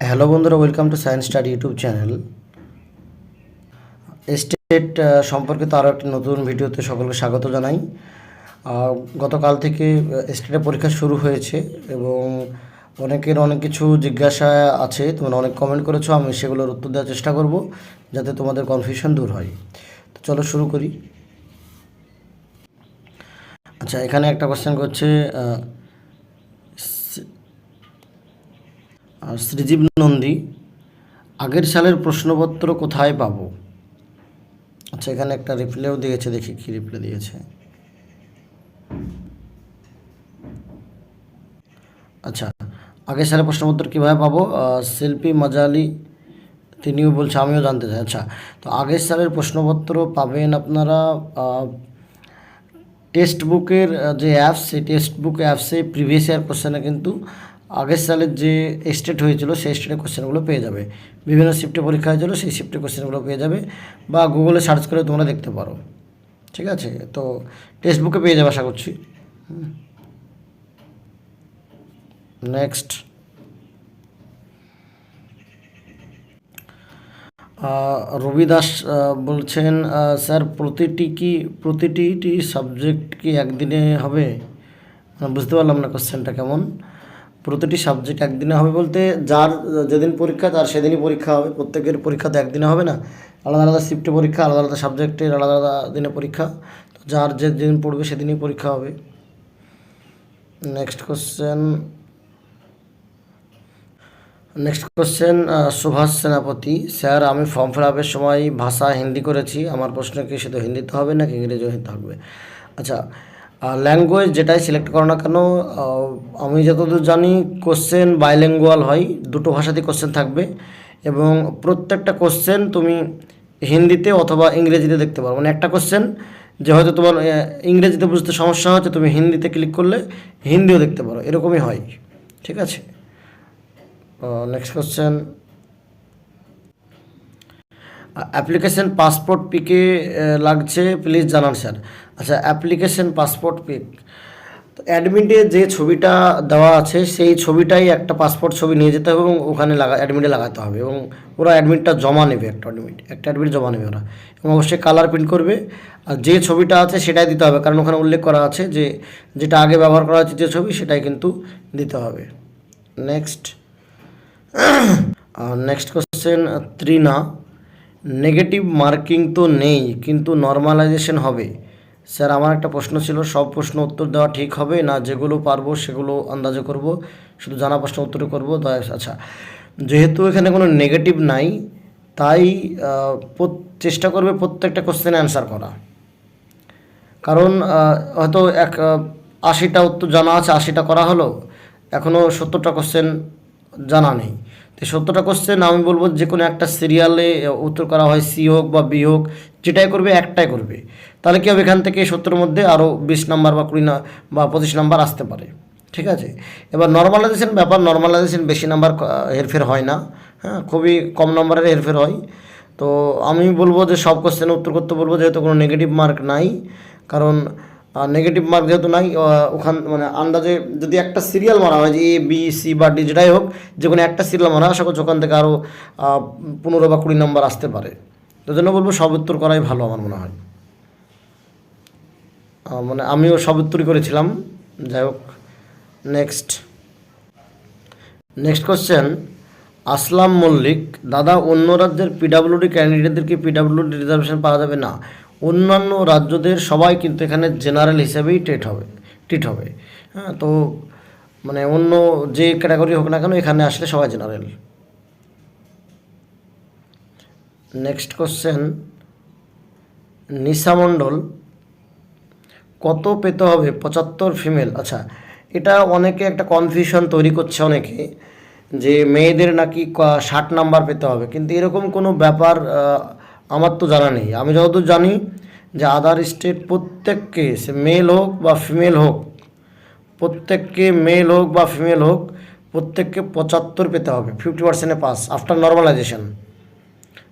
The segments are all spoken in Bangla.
হ্যালো বন্ধুরা welcome to science study YouTube channel state ah, সম্পর্কিত আরও একটি নতুন ভিডিওতে সকলকে স্বাগত জানাই। গতকাল থেকে স্টেটের পরীক্ষা শুরু হয়েছে এবং অনেকের অনেক কিছু জিজ্ঞাসা আছে তোমরা অনেক কমেন্ট করেছ আমি সেগুলোর উত্তর দেওয়ার চেষ্টা করব যাতে তোমাদের কনফিউশন দূর হয়। তো চলো শুরু করি। আচ্ছা এখানে একটা কোশ্চেন করছে আহ, আর শ্রীজীব নন্দী, আগের সালের প্রশ্নপত্র কোথায় পাবো? আচ্ছা এখানে একটা রিপ্লেও দিয়েছে, দেখি কি রিপ্লে দিয়েছে। আচ্ছা আগের সালের প্রশ্নপত্র কীভাবে পাবো? শিল্পী মাজালি, তিনিও বলছে, আমিও জানতে চাই। আচ্ছা তো আগের সালের প্রশ্নপত্র পাবেন আপনারা টেক্সট বুকের যে অ্যাপস সেই টেক্সট বুক অ্যাপসে প্রিভিয়াস ইয়ার কোশ্চেনে কিন্তু আগের সালের যে স্টেট হয়েছিল, সেই স্টেটের কোশ্চেনগুলো পেয়ে যাবে। বিভিন্ন শিফটে পরীক্ষা হয়েছিল, সেই শিফটের কোশ্চেনগুলো পেয়ে যাবে বা গুগলে সার্চ করে তোমরা দেখতে পারো। ঠিক আছে? তো টেক্সট বুকে পেয়ে যাবে আশা করছি। নেক্সট রবি দাস বলছেন স্যার, প্রতিটি কি, প্রতিটি সাবজেক্ট কি একদিনে হবে? বুঝতে পারলাম না কোশ্চেনটা কেমন। প্রতিটি সাবজেক্ট একদিনে হবে বলতে যার যেদিন পরীক্ষা, তার সেদিনই পরীক্ষা হবে। প্রত্যেকের পরীক্ষা তো একদিনে হবে না। আলাদা আলাদা শিফটে পরীক্ষা, আলাদা আলাদা সাবজেক্টের আলাদা আলাদা দিনে পরীক্ষা। তো যার যেদিন পড়বে সেদিনই পরীক্ষা হবে। Next question next question Subhash Senapati. Sir, আমি ফর্ম ফিল আপের সময় ভাষা হিন্দি করেছি। আমার প্রশ্ন কি শুধু হিন্দিতে হবে নাকি ইংরেজিও থাকবে? আচ্ছা ল্যাঙ্গুয়েজ যেটাই সিলেক্ট করো না কেন আমি যতদূর জানি কোশ্চেন বাইল্যাঙ্গুয়াল হয়, দুটো ভাষাতেই কোশ্চেন থাকবে এবং প্রত্যেকটা কোশ্চেন তুমি হিন্দিতে অথবা ইংরেজিতে দেখতে পারো। মানে একটা কোশ্চেন যে হয়তো তোমার ইংরেজিতে বুঝতে সমস্যা হচ্ছে, তুমি হিন্দিতে ক্লিক করলে হিন্দিও দেখতে পারো। এরকমই হয়। ঠিক আছে? নেক্সট কোশ্চেন অ্যাপ্লিকেশন পাসপোর্ট পিকে লাগছে প্লিজ জানান স্যার। আচ্ছা অ্যাপ্লিকেশন পাসপোর্ট পিক। অ্যাডমিটে যে ছবিটা দেওয়া আছে, সেই ছবিটাই একটা পাসপোর্ট ছবি নিয়ে যেতে হবে এবং ওখানে লাগা অ্যাডমিটে লাগাতে হবে এবং ওরা অ্যাডমিটটা জমা নেবে একটা অ্যাডমিট একটা অ্যাডমিট জমা নেবে ওরা। এবং অবশ্যই কালার প্রিন্ট করবে, আর যে ছবিটা আছে সেটাই দিতে হবে, কারণ ওখানে উল্লেখ করা আছে যে, যেটা আগে ব্যবহার করা হচ্ছে যে ছবি, সেটাই কিন্তু দিতে হবে। Next next question Trina. Negative marking তো নেই, কিন্তু নর্মালাইজেশন হবে। স্যার, আমার একটা প্রশ্ন ছিল, সব প্রশ্ন উত্তর দেওয়া ঠিক হবে? না, যেগুলো পারব, সেগুলো আন্দাজে করব। শুধু জানা প্রশ্ন উত্তর করব আচ্ছা। যেহেতু এখানে কোনো নেগেটিভ নাই, তাই চেষ্টা করবে প্রত্যেকটা কোশ্চেনে অ্যান্সার করা। কারণ হয়তো এক আশিটা উত্তর জানা আছে, আশিটা করা হলো। এখনও সত্তরটা কোশ্চেন জানা নেই। তো সত্যটা কোশ্চেন আমি বলব যে কোনো একটা সিরিয়ালে উত্তর করা হয় সি হোক বা বি হোক, যেটাই করবে একটাই করবে। তাহলে কি হবে এখান থেকে সত্তরের মধ্যে আরও বিশ নাম্বার বা কুড়ি না, বা পঁচিশ নাম্বার আসতে পারে। ঠিক আছে? এবার নর্মালাইজেশন ব্যাপার নর্মালাইজেশন বেশি নাম্বার হেরফের হয় না। হ্যাঁ খুবই কম নম্বরের হেরফের হয়। তো আমি বলব যে সব কোশ্চেনের উত্তর করতে বলব, যেহেতু কোনো নেগেটিভ মার্ক নাই। কারণ নেগেটিভ মার্ক যেহেতু নাই ওখান মানে আন্দাজে যদি একটা সিরিয়াল মারা হয়, যে এ বি সি বা ডি যেটাই হোক, যে কোনো একটা সিরিয়াল মারা, আশা করছি ওখান থেকে আরও পনেরো বা কুড়ি নম্বর আসতে পারে। তো জন্য বলব সব উত্তর করাই ভালো আমার মনে হয়। মানে আমিও সব উত্তরই করেছিলাম। যাই হোক next next question Aslam Mallick, দাদা, অন্য রাজ্যের পিডাব্লিউডি ক্যান্ডিডেটদের কি পিডাব্লিউডি রিজার্ভেশন পাওয়া যাবে না? অন্যান্য রাজ্যদের সবাই কিন্তু এখানে জেনারেল হিসেবেই ট্রিট হবে ট্রিট হবে। হ্যাঁ তো মানে অন্য যে ক্যাটাগরি হোক না কেন এখানে আসলে সবাই general. Next question Nisha Mondal, কত পেতে হবে? পঁচাত্তর ফিমেল। আচ্ছা এটা অনেকে একটা কনফিউশন তৈরি করছে অনেকে, যে মেয়েদের নাকি ষাট নাম্বার পেতে হবে। কিন্তু এরকম কোনো ব্যাপার আমার তো জানা নেই। আমি যতদূর জানি যে আদার স্টেট প্রত্যেককে সে মেল হোক বা ফিমেল হোক, প্রত্যেককে মেল হোক বা ফিমেল হোক, প্রত্যেককে পঁচাত্তর পেতে হবে ফিফটি পার্সেন্টে পাস আফটার নর্মালাইজেশন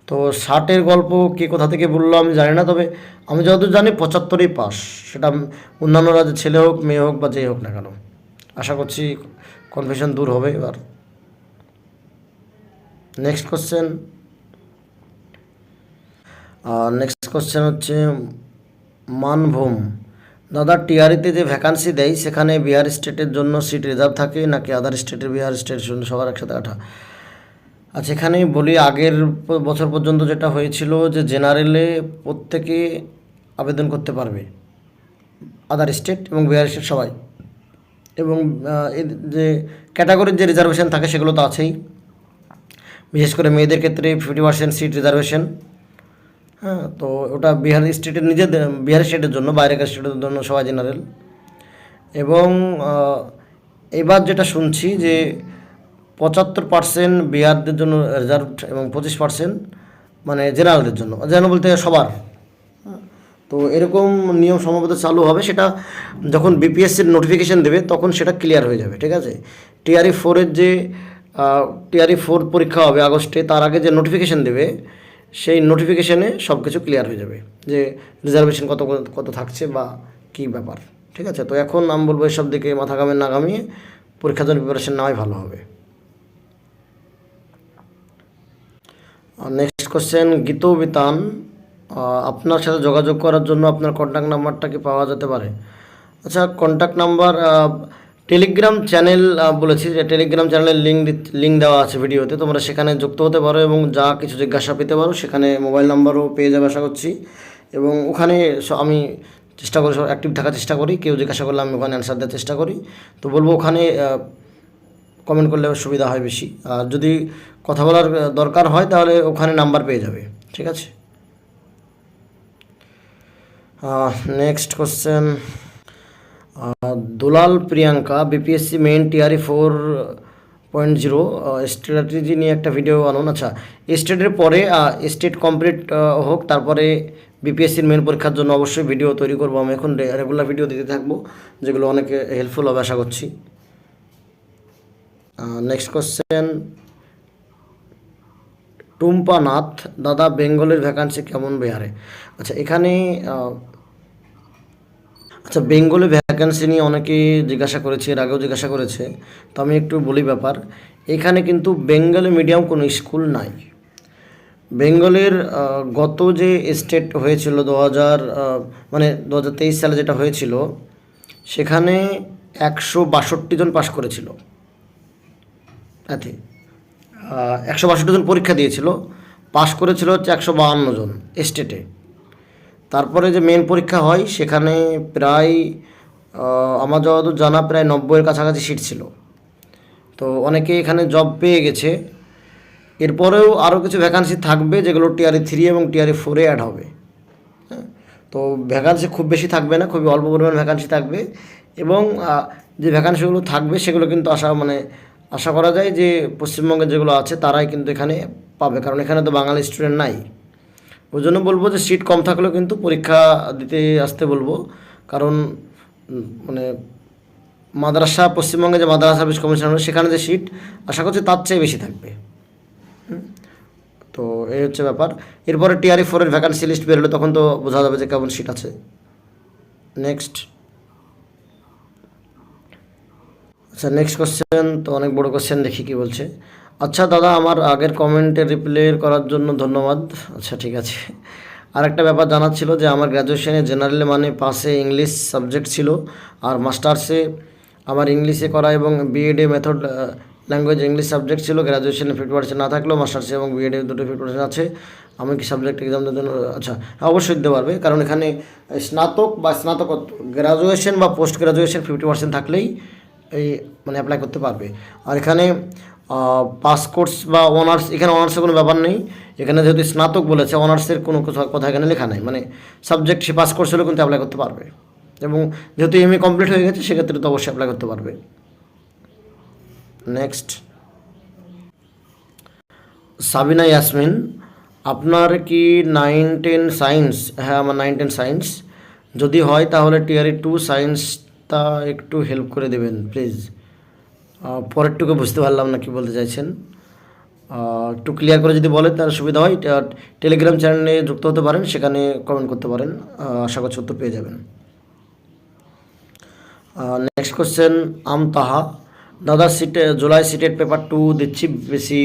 তো ষাটের গল্প কে কোথা থেকে বলল আমি জানি না, তবে আমি যতদূর জানি পঁচাত্তরই পাস সেটা অন্যান্য রাজ্যের ছেলে হোক, মেয়ে হোক বা যেই হোক না কেন। আশা করছি কনফিউশন দূর হবে এবার। নেক্সট কোশ্চেন নেক্সট কোশ্চেন হচ্ছে, মানভূম। দাদা টিআরিতে যে ভ্যাকান্সি দেয়, সেখানে বিহার স্টেটের জন্য সিট রিজার্ভ থাকে নাকি আদার স্টেটের বিহার স্টেটের জন্য সবার একসাথে আঠা? আচ্ছা এখানে বলি, আগের বছর পর্যন্ত যেটা হয়েছিল যে জেনারেলে প্রত্যেকে আবেদন করতে পারবে। আদার স্টেট এবং বিহার স্টেট সবাই। এবং যে ক্যাটাগরির যে রিজার্ভেশন থাকে, সেগুলো তো আছেই। বিশেষ করে মেয়েদের ক্ষেত্রে ফিফটি পার্সেন্ট সিট রিজার্ভেশন হ্যাঁ তো ওটা বিহার স্টেটের নিজেদের, বিহার স্টেটের জন্য, বাইরেকার স্টেটের জন্য সবাই জেনারেল এবং এবার যেটা শুনছি যে পঁচাত্তর পার্সেন্ট বিহারদের জন্য রিজার্ভ এবং পঁচিশ পার্সেন্ট মানে জেনারেলদের জন্য জেনারেল বলতে সবার। তো এরকম নিয়ম সম্ভবত চালু হবে, সেটা যখন বিপিএসসির নোটিফিকেশান দেবে, তখন সেটা ক্লিয়ার হয়ে যাবে, ঠিক আছে? টিআরই ফোরের যে টিআরই ফোর পরীক্ষা হবে আগস্টে, তার আগে যে নোটিফিকেশান দেবে সেই নোটিফিকেশানে সব কিছু ক্লিয়ার হয়ে যাবে যে রিজার্ভেশন কত কত থাকছে বা কী ব্যাপার, ঠিক আছে? তো এখন আমি বলব এসব দিকে মাথা ঘামে না ঘামিয়ে পরীক্ষার জন্য প্রিপারেশন নেওয়াই ভালো হবে। নেক্সট কোশ্চেন গীত বিতান আপনার সাথে যোগাযোগ করার জন্য আপনার কন্ট্যাক্ট নাম্বারটা কি পাওয়া যেতে পারে? আচ্ছা কন্ট্যাক্ট নাম্বার টেলিগ্রাম চ্যানেল বলেছি যে টেলিগ্রাম চ্যানেলের লিঙ্ক লিঙ্ক দেওয়া আছে ভিডিওতে, তোমরা সেখানে যুক্ত হতে পারো এবং যা কিছু জিজ্ঞাসা পেতে পারো সেখানে মোবাইল নাম্বারও পেয়ে যাবে আশা করছি। এবং ওখানে আমি চেষ্টা করি অ্যাক্টিভ থাকার চেষ্টা করি, কেউ জিজ্ঞাসা করলে আমি ওখানে অ্যান্সার দেওয়ার চেষ্টা করি। তো বলব ওখানে কমেন্ট করলে সুবিধা হয় বেশি। আর যদি কথা বলার দরকার হয় তাহলে ওখানে নাম্বার পেয়ে যাবে, ঠিক আছে? Next question Dulal Priyanka BPSC main TRE four point zero strategy নিয়ে একটা ভিডিও আনুন। আচ্ছা স্টেটের পরে স্টেট কমপ্লিট হোক, তারপরে বিপিএসসির মেন পরীক্ষার জন্য অবশ্যই ভিডিও তৈরি করব। আমি এখন রেগুলার ভিডিও দিতে থাকব, যেগুলো অনেক হেল্পফুল হবে, আশা করছি। নেক্সট কোশ্চেন টুম্পা নাথ, দাদা, বেঙ্গলের ভ্যাকান্সি কেমন বেহারে? আচ্ছা এখানে আচ্ছা বেঙ্গলে ভ্যাকান্সি নিয়ে অনেকে জিজ্ঞাসা করেছে, এর আগেও জিজ্ঞাসা করেছে। তো আমি একটু বলি ব্যাপার, এখানে কিন্তু বেঙ্গলি মিডিয়াম কোনো স্কুল নাই। বেঙ্গলের গত যে স্টেট হয়েছিল দু হাজার মানে দু হাজার তেইশ সালে যেটা হয়েছিল, সেখানে একশো বাষট্টি জন পাশ করেছিল। একশো বাষট্টি জন পরীক্ষা দিয়েছিল পাশ করেছিল হচ্ছে একশো বাহান্ন জন স্টেটে তারপরে যে মেন পরীক্ষা হয়, সেখানে প্রায় আমার যতদূর জানা প্রায় নব্বইয়ের কাছাকাছি সিট ছিল। তো অনেকে এখানে জব পেয়ে গেছে। এরপরেও আরও কিছু ভ্যাকান্সি থাকবে, যেগুলো টিআরই থ্রি এবং টিআরই ফোরে অ্যাড হবে। হ্যাঁ? তো ভ্যাকান্সি খুব বেশি থাকবে না, খুবই অল্প পরিমাণ ভ্যাকান্সি থাকবে। এবং যে ভ্যাকান্সিগুলো থাকবে, সেগুলো কিন্তু আশা মানে আশা করা যায় যে পশ্চিমবঙ্গে যেগুলো আছে, তারাই কিন্তু এখানে পাবে। কারণ এখানে তো বাঙালি স্টুডেন্ট নাই। ওই জন্য বলব যে সিট কম থাকলেও কিন্তু পরীক্ষা দিতে আসতে বলব। কারণ মানে মাদ্রাসা, পশ্চিমবঙ্গে যে মাদ্রাসা সার্ভিস কমিশন সেখানে যে সিট আশা করছি তার চেয়ে বেশি থাকবে। তো এই হচ্ছে ব্যাপার। এরপরে টিআরই ফোরের ভ্যাকান্সি লিস্ট বেরোলে তখন তো বোঝা যাবে যে কেমন সিট আছে। নেক্সট আচ্ছা নেক্সট কোশ্চেন তো অনেক বড় কোশ্চেন দেখি কি বলছে। আচ্ছা দাদা, আমার আগের কমেন্টে রিপ্লাই করার জন্য ধন্যবাদ। আচ্ছা ঠিক আছে। আর একটা ব্যাপার জানার ছিল যে, আমার গ্র্যাজুয়েশনে জেনারেল মানে পাশে ইংলিশ সাবজেক্ট ছিল আর মাস্টার্সে আমার ইংলিশে করা এবং বিএডে মেথড ল্যাঙ্গুয়েজ ইংলিশ সাবজেক্ট ছিল। গ্র্যাজুয়েশনে ফিফটি পার্সেন্ট না থাকলেও মাস্টার্সে এবং বিএডে দুটো ফিফটি পার্সেন্ট আছে। আমি কি সাবজেক্ট এক্সাম জন্য আচ্ছা অবশ্যই দিতে পারবে। কারণ এখানে স্নাতক বা স্নাতকোত্তর গ্র্যাজুয়েশন বা পোস্ট গ্র্যাজুয়েশন ফিফটি পার্সেন্ট থাকলেই এই মানে অ্যাপ্লাই করতে পারবে। আর এখানে পাস কোর্স বা অনার্স এখানে অনার্সের কোনো ব্যাপার নেই। এখানে যেহেতু স্নাতক বলেছে অনার্সের কোনো কথা- এখানে লেখা নেই। মানে সাবজেক্ট সে পাস কোর্স হলেও কিন্তু অ্যাপ্লাই করতে পারবে। এবং যেহেতু এম এ কমপ্লিট হয়ে গেছে, সেক্ষেত্রে তো অবশ্যই অ্যাপ্লাই করতে পারবে। নেক্সট সাবিনা ইয়াসমিন, আপনার কি নাইন টেন সায়েন্স হ্যাঁ আমার নাইন টেন সায়েন্স যদি হয় তাহলে টিয়ারি টু সায়েন্সটা একটু হেল্প করে দেবেন প্লিজ পরেরটুকু বুঝতে পারলাম না কি বলতে চাইছেন। একটু ক্লিয়ার করে যদি বলেন তাহলে সুবিধা হয়। টেলিগ্রাম চ্যানেলে যুক্ত হতে পারেন, সেখানে কমেন্ট করতে পারেন। আশা করছি উত্তর পেয়ে যাবেন। নেক্সট কোশ্চেন আম তাহা। দাদা সিটে জুলাই সিটের পেপার টু দিচ্ছি, বেশি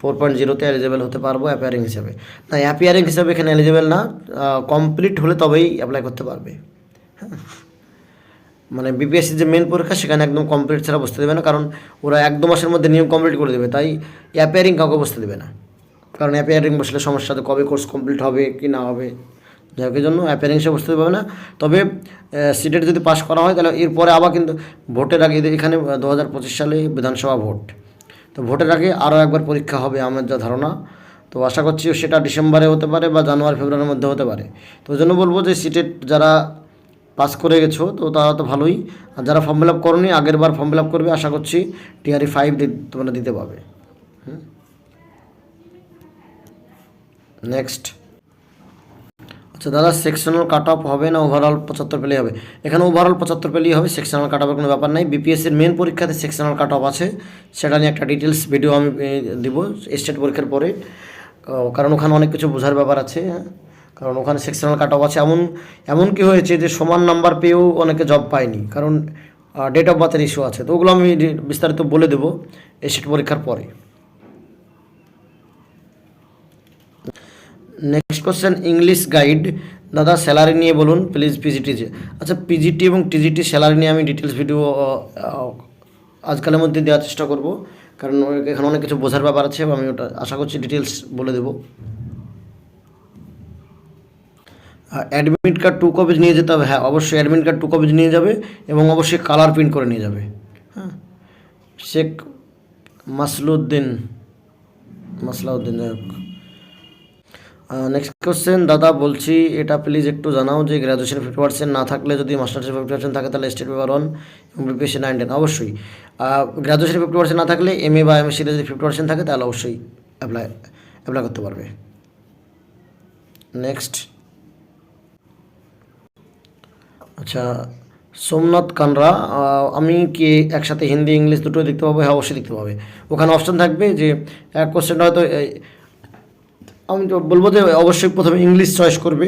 ফোর পয়েন্ট জিরোতে এলিজেবল হতে পারব অ্যাপিয়ারিং হিসাবে। না অ্যাপিয়ারিং হিসাবে এখানে এলিজেবল না। কমপ্লিট হলে তবেই অ্যাপ্লাই করতে পারবে। হ্যাঁ। মানে বিপিএসসির যে মেন পরীক্ষা সেখানে একদম কমপ্লিট ছাড়া বসতে দেবে না, কারণ ওরা এক দু মাসের মধ্যে নিয়ম কমপ্লিট করে দেবে, তাই অ্যাপিয়ারিং কাউকে বসতে দেবে না। কারণ অ্যাপিয়ারিং বসলে সমস্যা তো কবে কোর্স কমপ্লিট হবে, কি না হবে। যাকে জন্য অ্যাপিয়ারিং সে বসতে দেবে না। তবে সিটেট যদি পাস করা হয়, তাহলে এরপরে আবার কিন্তু ভোটের আগে এখানে দু হাজার পঁচিশ সালে বিধানসভা ভোট, তো ভোটের আগে আরও একবার পরীক্ষা হবে আমার যা ধারণা। তো আশা করছি সেটা ডিসেম্বরে হতে পারে বা জানুয়ারি, ফেব্রুয়ারির মধ্যে হতে পারে। তো জন্য বলব যে সিটেট যারা পাস করে গেছো, তো তারা তো ভালোই। আর যারা ফর্ম ফিল আপ করনি, আগের বার ফর্ম ফিল আপ করবে, আশা করছি টিআরই ফাইভ তোমরা দিতে পারবে নেক্সট আচ্ছা দাদা সেকশনাল কাট অফ হবে না ওভারঅল পঁচাত্তর পেলেই হবে? এখানে ওভারঅল পঁচাত্তর পেলেই হবে সেকশনাল কাট অফের কোনো ব্যাপার নাই। বিপিএসসির মেন পরীক্ষাতে সেকশনাল কাট অফ আছে। সেটা নিয়ে একটা ডিটেলস ভিডিও আমি দিব স্টেট পরীক্ষার পরে। কারণ ওখানে অনেক কিছু বোঝার ব্যাপার আছে হ্যাঁ? কারণ ওখানে সেকশনাল কাট অফ আছে। এমন এমন কি হয়েছে যে সমান নাম্বার পেয়েও অনেকে জব পায়নি। কারণ ডেট অফ বার্থের ইস্যু আছে। তো ওগুলো আমি বিস্তারিত বলে দেবো স্টেট পরীক্ষার পরে। নেক্সট কোশ্চেন ইংলিশ গাইড দাদা স্যালারি নিয়ে বলুন প্লিজ পিজিটি আচ্ছা পিজিটি এবং টিজিটি স্যালারি নিয়ে আমি ডিটেলস ভিডিও আজকালের মধ্যে দেওয়ার চেষ্টা করব। কারণ এখানে অনেক কিছু বোঝার ব্যাপার আছে, আমি ওটা আশা করছি ডিটেলস বলে দেবো। অ্যাডমিট কার্ড টু কপিজ নিয়ে যেতে হবে। হ্যাঁ অবশ্যই অ্যাডমিট কার্ড টু কপিজ নিয়ে যাবে এবং অবশ্যই কালার প্রিন্ট করে নিয়ে যাবে। হ্যাঁ শেখ মাসলুদ্দিন, মাসলাউদ্দিন নেক্সট কোশ্চেন দাদা বলছি, এটা প্লিজ একটু জানাও যে গ্র্যাজুয়েশন ফিফটি পার্সেন্ট না থাকলে যদি মাস্টার্সের ফিফটি পার্সেন্ট থাকে, তাহলে স্টেট পেপার ওয়ান এবং বিপিএসসি নাইন টেন অবশ্যই। গ্র্যাজুয়েশন ফিফটি পার্সেন্ট না থাকলে এম এ বা এম এমএসসিতে যদি ফিফটি পার্সেন্ট থাকে, তাহলে অবশ্যই অ্যাপ্লাই অ্যাপ্লাই করতে পারবে। নেক্সট আচ্ছা সোমনাথ কানরা আমি কি একসাথে হিন্দি, ইংলিশ দুটোই দেখতে পাবো? হ্যাঁ অবশ্যই দেখতে পাবে। ওখানে অপশন থাকবে যে এক কোশ্চেনটা হয়তো আমি বলব যে, অবশ্যই প্রথমে ইংলিশ চয়েস করবে।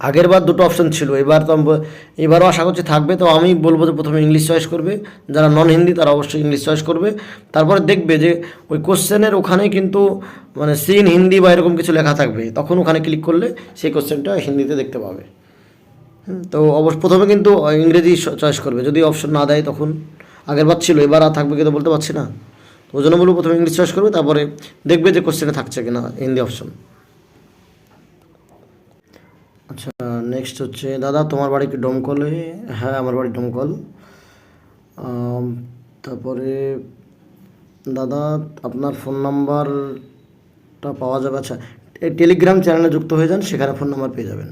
আগের বার দুটো অপশন ছিল, এবার তো এবারও আশা করছি থাকবে। তো আমি বলব যে, প্রথমে ইংলিশ চয়েস করবে। যারা নন হিন্দি তারা অবশ্যই ইংলিশ চয়েস করবে। তারপরে দেখবে যে, ওই কোশ্চেনের ওখানেই কিন্তু মানে সিন হিন্দি বা এরকম কিছু লেখা থাকবে। তখন ওখানে ক্লিক করলে সেই কোশ্চেনটা হিন্দিতে দেখতে পাবে। তো অবশ্য প্রথমে কিন্তু ইংরেজি চয়েস করবে। যদি অপশন না দেয় তখন আগের বার ছিল, এবার আর থাকবে কিন্তু বলতে পারছি না। তো ওই জন্য বলব প্রথমে ইংলিশ চয়েস করবে, তারপরে দেখবে যে কোশ্চেনে থাকছে কিনা হিন্দি অপশন আচ্ছা নেক্সট হচ্ছে, দাদা, তোমার বাড়ি কি ডোমকলে? হ্যাঁ আমার বাড়ি ডমকল। তারপরে, দাদা, আপনার ফোন নাম্বারটা পাওয়া যাবে। আচ্ছা টেলিগ্রাম চ্যানেলে যুক্ত হয়ে যান, সেখানে ফোন নাম্বার পেয়ে যাবেন।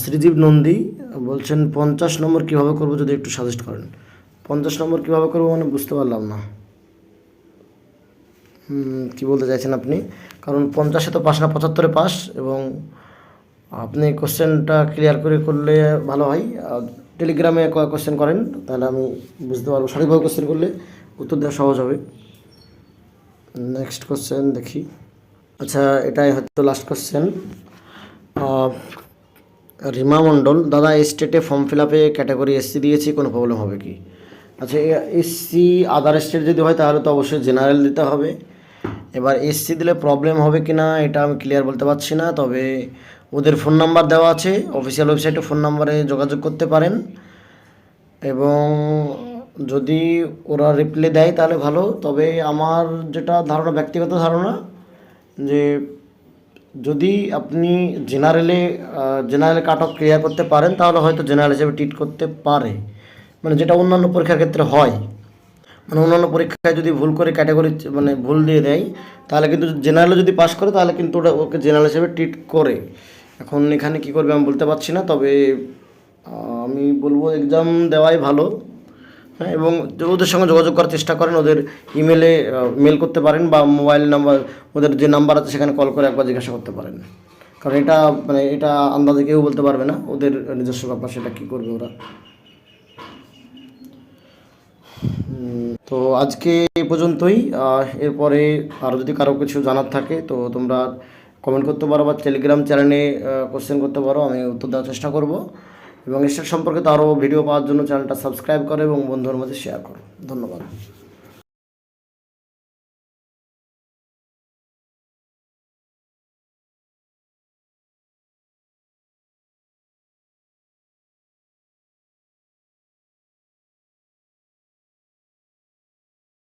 শ্রীদীপ নন্দী বলছেন, পঞ্চাশ নম্বর কীভাবে করব যদি একটু সাজেস্ট করেন? পঞ্চাশ নম্বর কীভাবে করব মানে বুঝতে পারলাম না। কি বলতে চাইছেন আপনি? কারণ পঞ্চাশে তো পাস না, পঁচাত্তরে পাস এবং আপনি কোশ্চেনটা ক্লিয়ার করে করলে ভালো হয়। টেলিগ্রামে কোশ্চেন করেন, তাহলে আমি বুঝতে পারব। সঠিকভাবে কোশ্চেন করলে উত্তর দেওয়া সহজ হবে। নেক্সট কোশ্চেন দেখি। আচ্ছা এটাই হয়তো লাস্ট কোশ্চেন রিমা মণ্ডল, দাদা স্টেটে ফর্ম ফিল আপে ক্যাটাগরি এসসি দিয়েছি, কোনো প্রবলেম হবে কি? আচ্ছা এসসি আদার স্টেট যদি হয় তাহলে তো অবশ্যই জেনারেল দিতে হবে। এবার এসসি দিলে প্রবলেম হবে কি না, এটা আমি ক্লিয়ার বলতে পারছি না, তবে ওদের ফোন নাম্বার দেওয়া আছে অফিসিয়াল ওয়েবসাইটে ফোন নাম্বারে যোগাযোগ করতে পারেন। এবং যদি ওরা রিপ্লাই দেয় তাহলে ভালো, তবে আমার যেটা ধারণা, ব্যক্তিগত ধারণা, যে যদি আপনি জেনারেলে জেনারেল কাট অফ ক্লিয়ার করতে পারেন, তাহলে হয়তো জেনারেল হিসেবে ট্রিট করতে পারে। মানে যেটা অন্যান্য পরীক্ষার ক্ষেত্রে হয়। মানে অন্যান্য পরীক্ষায় যদি ভুল করে ক্যাটাগরি মানে ভুল দিয়ে দেয়, তাহলে কিন্তু জেনারেলে যদি পাস করে, তাহলে কিন্তু ওটা ওকে জেনারেল হিসেবে ট্রিট করে। এখন এখানে কি করবে আমি বলতে পারছি না, তবে আমি বলব এক্সাম দেওয়াই ভালো। হ্যাঁ এবং ওদের সঙ্গে যোগাযোগ করার চেষ্টা করেন, ওদের ইমেলে মেল করতে পারেন বা মোবাইল নাম্বার ওদের যে নাম্বার আছে সেখানে কল করে একবার জিজ্ঞাসা করতে পারেন। কারণ এটা মানে এটা আন্দাজে কেউ বলতে পারবে না, ওদের নিজস্ব ব্যাপার, সেটা কী করবে ওরা। তো আজকে এ পর্যন্তই এরপরে আরও যদি কারও কিছু জানার থাকে, তো তোমরা কমেন্ট করতে পারো বা টেলিগ্রাম চ্যানেলে কোশ্চেন করতে পারো, আমি উত্তর দেওয়ার চেষ্টা করব। এবং এসব সম্পর্কে তো আরও ভিডিও পাওয়ার জন্য চ্যানেলটা সাবস্ক্রাইব করো এবং বন্ধুর মধ্যে শেয়ার করো। ধন্যবাদ।